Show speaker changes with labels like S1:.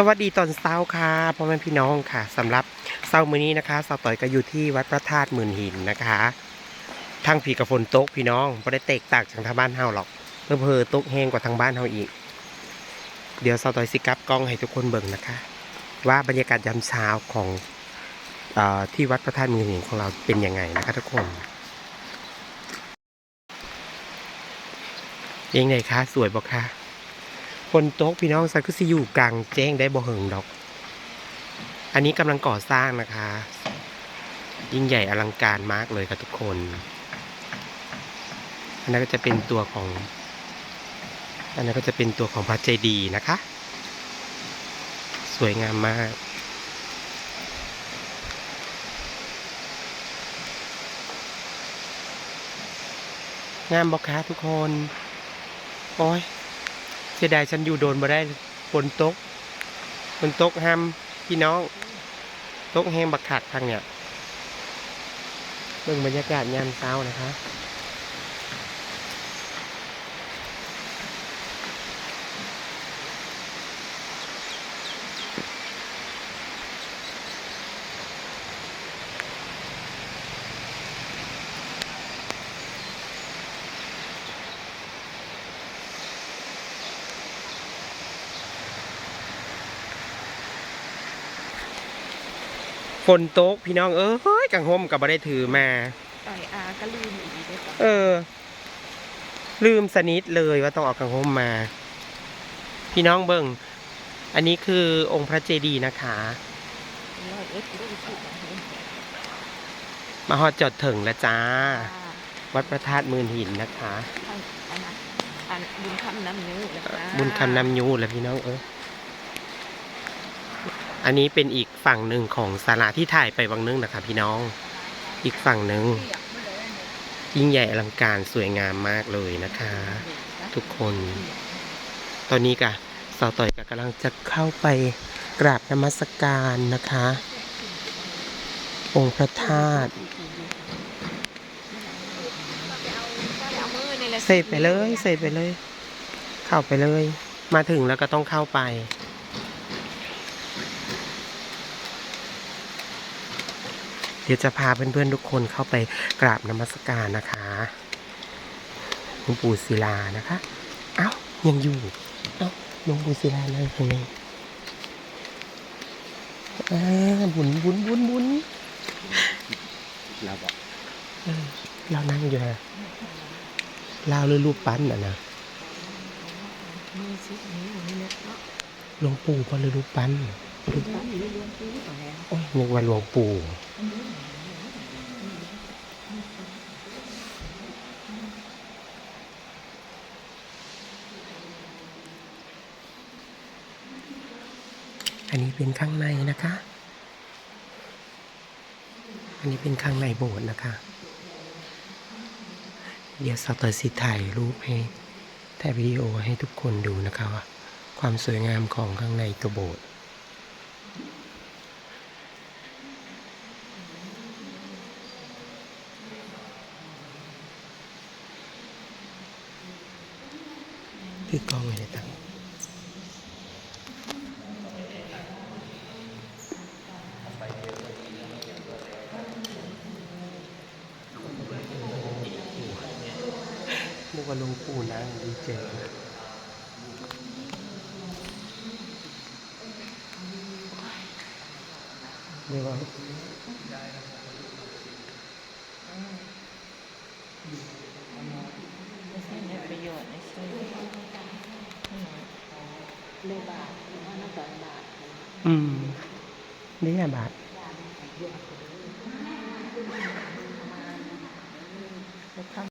S1: สวัสดีตอนเช้าค่ะพ่อแม่พี่น้องค่ะสำหรับเช้ามื้อนี้นะคะสาวต่อยก็อยู่ที่วัดพระธาตุหมื่นหินนะคะทางผีกับฝนตกพี่น้องไม่ได้เตกตากจากทางบ้านเฮาหรอกเพื่อเพอตกแห้งกว่าทางบ้านเฮาอีก เดี๋ยวสาวต่อยสิกับกล้องให้ทุกคนเบิ่งนะคะ ว่าบรรยากาศยามเช้าของออที่วัดพระธาตุหมื่นหินของเราเป็นยังไงนะคะทุกคนยังไงคะสวยบ่คะ ฝนตกพี่น้องสักก็สิอยู่กลางแจ้งได้บ่เหิงดอก อันนี้กำลังก่อสร้างนะคะ ยิ่งใหญ่อลังการมากเลยครับทุกคน อันนั้นก็จะเป็นตัวของ อันนั้นก็จะเป็นตัวของพระเจดีย์นะคะ สวยงามมากงามบอกคะทุกคน โอ้ย เสียดายฉันอยู่โดนมาได้บนโต๊ะบนโตกห้ามพี่น้องโต๊ะแห้งบักขัดทางเนี่ยเบิ่งบรรยากาศยามเช้านะคะ ฝนตกพี่น้องเอ้ยกังห่มกับบ่ได้ถือมา
S2: ต่อยอาก็ลืมอีกได้ปะ
S1: เออ ลืมสนิทเลยว่าต้องเออกกังห่มมา พี่น้องเบิ่งอันนี้คือองค์พระเจดีย์นะคะ
S2: ร้อยเอ็ดรู้สึกของเห็น
S1: มาฮอดจอดถึงแล้วจ้า
S2: อ่า
S1: วัดพระธาตุหมื่นหินนะคะ
S2: อันอันนะอันบุญคำน้ำนิ้วเลยจ้า
S1: บุญคำนำยูแหละพี่น้องเออ อันนี้เป็นอีกฝั่งหนึ่งของศาลาที่ถ่ายไปวังนึงนะคะพี่น้อง อีกฝั่งหนึ่งยิ่งใหญ่อลังการสวยงามมากเลยนะคะ ทุกคน ตอนนี้กะสาวต่อยกะกำลังจะเข้าไปกราบนมัสการนะคะ องค์พระธาตุ
S2: เอามือนี่แหละ
S1: เสร็จไปเลยเสร็จไปเลย เข้าไปเลย มาถึงแล้วก็ต้องเข้าไป ดี๋ยวจะพาเพื่อนๆทุกคนเข้าไปกราบนมัสการนะคะหลวงปู่ศิลานะคะ เอ้ายังอยู่ เอ้าหลวงปู่ศิลานั่งตรงนี้อ่าบุญบุญบุญบุญ
S3: เราบอก
S1: เออเรานั่งอยู่นะลาวหรือรูปปั้นอะนะ
S2: มือซินิ้วนี่เนี่ยเนาะ
S1: หลวงปู่ก็หรือรูปปั้นรูป
S2: ตั้งอยู่เรื่องตู้ต่อแล้ว
S1: โอ้ยนึกว่าหลวงปู่ อันนี้เป็นข้างในนะคะ อันนี้เป็นข้างในโบสถ์นะคะ เดี๋ยวสตอร์สิถ่ายรูปให้ถ่ายวิดีโอให้ทุกคนดูนะคะว่าความสวยงามของข้างในตัวโบสถ์คือกล้องอะไรต่าง นึกว่าหลวงปู่นั่งดีเจเรียกว่า
S2: ไม่ใช่ในประโยชน์ในช่วยเลยบาทหรือว่านักต่อยบาท
S1: อืมนี่ไงบาท